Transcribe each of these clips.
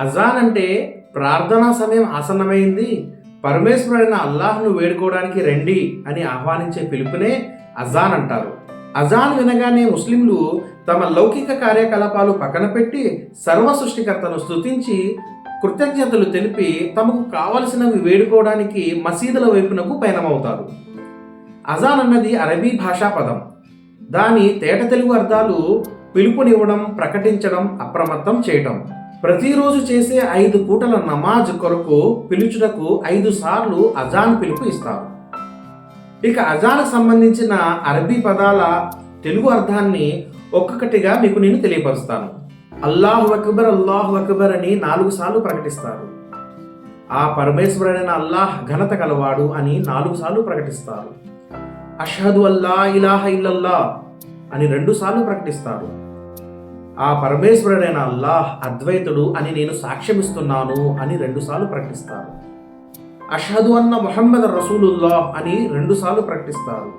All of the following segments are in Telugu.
అజాన్ అంటే ప్రార్థనా సమయం ఆసన్నమైంది. పరమేశ్వరుడైన అల్లాహ్ను వేడుకోవడానికి రండి అని ఆహ్వానించే పిలుపునే అజాన్ అంటారు. అజాన్ వినగానే ముస్లింలు తమ లౌకిక కార్యకలాపాలు పక్కన పెట్టి సర్వ సృష్టికర్తను స్తుతించి కృతజ్ఞతలు తెలిపి తమకు కావలసినవి వేడుకోవడానికి మసీదుల వైపునకు పయనమవుతారు. అజాన్ అన్నది అరబీ భాషా పదం. దాని తేట తెలుగు అర్థాలు పిలుపునివ్వడం ప్రకటించడం అప్రమత్తం చేయటం. ప్రతిరోజు చేసే ఐదు పూటల నమాజ్ కొరకు పిలుచుటకు ఐదు సార్లు అజాన్ పిలుపు ఇస్తారు. ఇక అజాన్ సంబంధించిన అరబీ పదాల తెలుగు అర్థాన్ని ఒక్కొక్కటిగా మీకు నేను తెలియపరుస్తాను. అల్లాహు అక్బర్ అల్లాహు అక్బర్ అని నాలుగు సార్లు ప్రకటిస్తారు. ఆ పరమేశ్వరుడైన అల్లాహ్ ఘనత కలవాడు అని నాలుగు సార్లు ప్రకటిస్తారు. అషహదు అల్లా ఇలాహ ఇల్లల్లా అని రెండు సార్లు ప్రకటిస్తారు. ఆ పరమేశ్వరుడైన అల్లాహ్ అద్వైతుడు అని నేను సాక్ష్యమిస్తున్నాను అని రెండుసార్లు ప్రకటిస్తారు. అషహదు అన్న మొహమ్మద్ రసూలుల్లాహ్ అని రెండుసార్లు ప్రకటిస్తారు.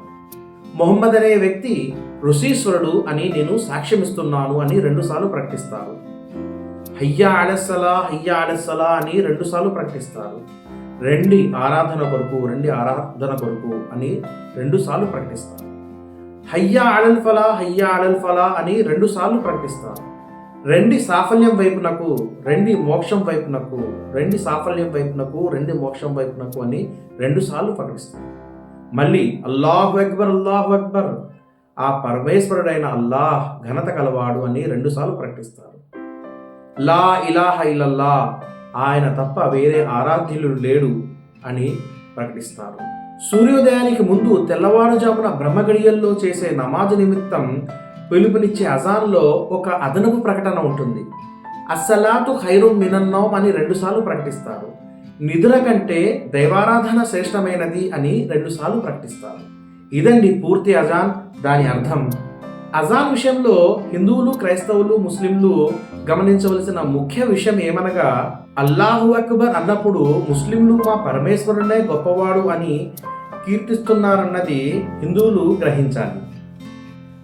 మొహమ్మద్ అనే వ్యక్తి ఋషీశ్వరుడు అని నేను సాక్ష్యమిస్తున్నాను అని రెండుసార్లు ప్రకటిస్తారు. హయ్యా ఆడస్సలా హయ్యా ఆడస్సలా అని రెండుసార్లు ప్రకటిస్తారు. రెండి ఆరాధన కొరకు రెండి ఆరాధన కొరకు అని రెండుసార్లు ప్రకటిస్తారు. హయ్యా ఆడల్ ఫలా హయ్యా ఆడల్ ఫలా అని రెండు సార్లు ప్రకటిస్తారు. రెండి సాఫల్యం వైపునకు రెండి మోక్షం వైపునకు రెండి సాఫల్యం వైపునకు రెండి మోక్షం వైపునకు అని రెండు సార్లు ప్రకటిస్తారు. మళ్ళీ అల్లాహు అక్బర్ అల్లాహు అక్బర్ ఆ పరమేశ్వరుడైన అల్లాహ్ ఘనత కలవాడు అని రెండుసార్లు ప్రకటిస్తారు. లా ఇలాహ ఇలల్లా ఆయన తప్ప వేరే ఆరాధ్యులు లేడు అని ప్రకటిస్తారు. సూర్యోదయానికి ముందు తెల్లవారుజామున బ్రహ్మగడియల్లో చేసే నమాజు నిమిత్తం పిలుపునిచ్చే అజాన్లో ఒక అదనపు ప్రకటన ఉంటుంది. అస్సలాతు ఖైరు మినన్నోం అని రెండుసార్లు ప్రకటిస్తారు. నిధుల కంటే దైవారాధన శ్రేష్టమైనది అని రెండుసార్లు ప్రకటిస్తారు. ఇదండి పూర్తి అజాన్ దాని అర్థం. అజాన్ విషయంలో హిందువులు క్రైస్తవులు ముస్లింలు గమనించవలసిన ముఖ్య విషయం ఏమనగా అల్లాహు అక్బర్ అన్నప్పుడు ముస్లింలు మా పరమేశ్వరుడే గొప్పవాడు అని కీర్తిస్తున్నారన్నది హిందువులు గ్రహించాలి.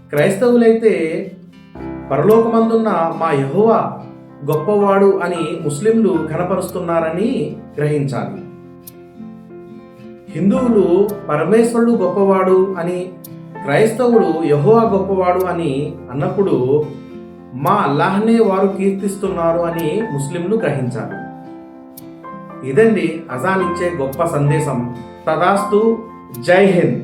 క్రైస్తవులైతే పరలోకమందున్న మా యహోవా గొప్పవాడు అని ముస్లింలు ఘనపరుస్తున్నారని గ్రహించాలి. హిందువులు పరమేశ్వరుడు గొప్పవాడు అని క్రైస్తవుడు యహోవా గొప్పవాడు అని అన్నప్పుడు మా అల్లాహ్నే వారు కీర్తిస్తున్నారు అని ముస్లింలు గ్రహించారు. ఇదండి అజాన్ ఇచ్చే గొప్ప సందేశం. తదాస్తు. జై హింద్.